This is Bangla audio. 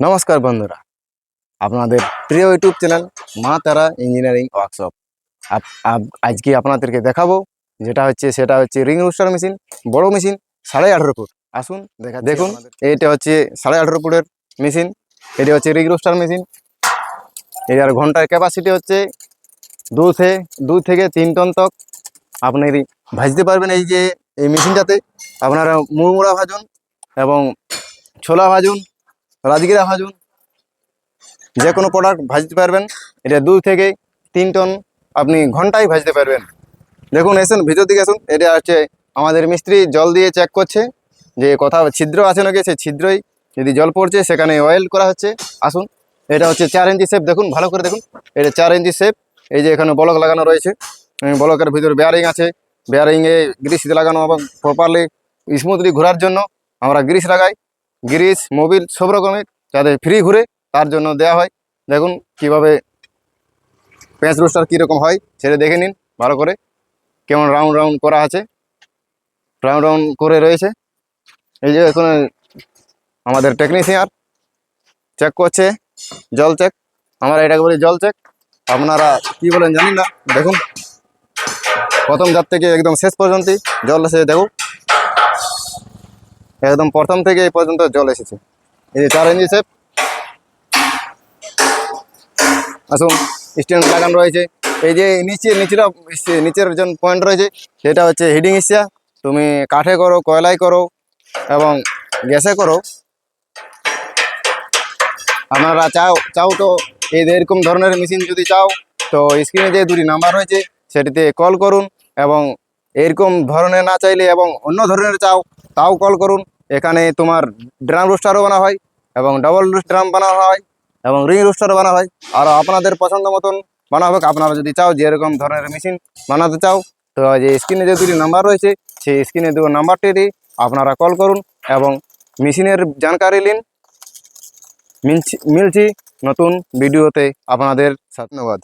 নমস্কার বন্ধুরা। আপনাদের প্রিয় ইউটিউব চ্যানেল মা তারা ইঞ্জিনিয়ারিং ওয়ার্কশপ। আজকে আপনাদেরকে দেখাবো যেটা হচ্ছে, সেটা হচ্ছে রিং রুস্টার মেশিন, বড় মেশিন সাড়ে আঠেরো ফুট। আসুন, দেখা দেখুন, এইটা হচ্ছে সাড়ে আঠেরো ফুটের মেশিন, এটি হচ্ছে রিং রুস্টার মেশিন। এটার ঘণ্টার ক্যাপাসিটি হচ্ছে দু থেকে দু থেকে তিন টন তক আপনি ভাজতে পারবেন এই যে, এই মেশিনটাতে। আপনারা মুড়মুড়া ভাজুন এবং ছোলা ভাজুন। রাজগিরা ভাজুন যে কোনো প্রোডাক্ট ভাজতে পারবেন। এটা দু থেকে তিন টন আপনি ঘন্টায় ভাজতে পারবেন। দেখুন, এসুন, ভিতর দিকে আসুন। এটা হচ্ছে আমাদের মিস্ত্রি জল দিয়ে চেক করছে। যে কোথাও ছিদ্র আছে নাকি, সেই ছিদ্রই যদি জল পড়ছে, সেখানে অয়েল করা হচ্ছে। আসুন, এটা হচ্ছে চার ইঞ্চি শেপ দেখুন, ভালো করে দেখুন। এটা চার ইঞ্চি শেপ এই যে এখানে বলক লাগানো রয়েছে। বলকের ভিতরে বেয়ারিং আছে। বেয়ারিংয়ে গ্রিস লাগানো এবং প্রপারলি স্মুথলি ঘোরার জন্য আমরা গ্রিস লাগাই। গ্রিস মোবিল সব রকমের যাতে ফ্রি ঘুরে তার জন্য দেওয়া হয়। দেখুন কীভাবে পেঁচ রোস্টার কীরকম হয়, সেটা দেখে নিন ভালো করে। কেমন রাউন্ড রাউন্ড করা আছে। রাউন্ড রাউন্ড করে রয়েছে। এই যে এখন আমাদের টেকনিশিয়ান চেক করছে, জল চেক আমরা এটাকে বলি জল চেক আপনারা কি বলেন জানি না? দেখুন। প্রথম জাত থেকে একদম শেষ পর্যন্ত জল এসে দেখুন। একদম প্রথম থেকে এই পর্যন্ত জল এসেছে। এই যে চার ইঞ্চি শেপ আসুন স্ট্যান্ড লাগানো রয়েছে। এই যে নিচে, নিচের নিচের যে পয়েন্ট রয়েছে, সেটা হচ্ছে হিডিং ইস্যা তুমি কাঠে করো, কয়লায় করো, এবং গ্যাসে করো। আপনারা চাও চাও তো এই এরকম ধরনের মেশিন যদি চাও, তো স্ক্রিনে যে দুটি নাম্বার রয়েছে, সেটিতে কল করুন, এবং এরকম ধরনের না চাইলে এবং অন্য ধরনের চাও তাও কল করুন। এখানে তোমার ড্রাম রোস্টারও বানা হয় এবং ডবল ড্রাম বানানো হয় এবং রিং রোস্টারও বানা হয়। আর আপনাদের পছন্দ মতন বানা হবে আপনারা যদি চাও যে এরকম ধরনের মেশিন বানাতে চাও, তো যে স্ক্রিনে যে দুটি নাম্বার রয়েছে, সেই স্ক্রিনে দুটো নাম্বারটি আপনারা কল করুন এবং মেশিনের জানকারি নিন। মিলছি নতুন ভিডিওতে আপনাদের ধন্যবাদ।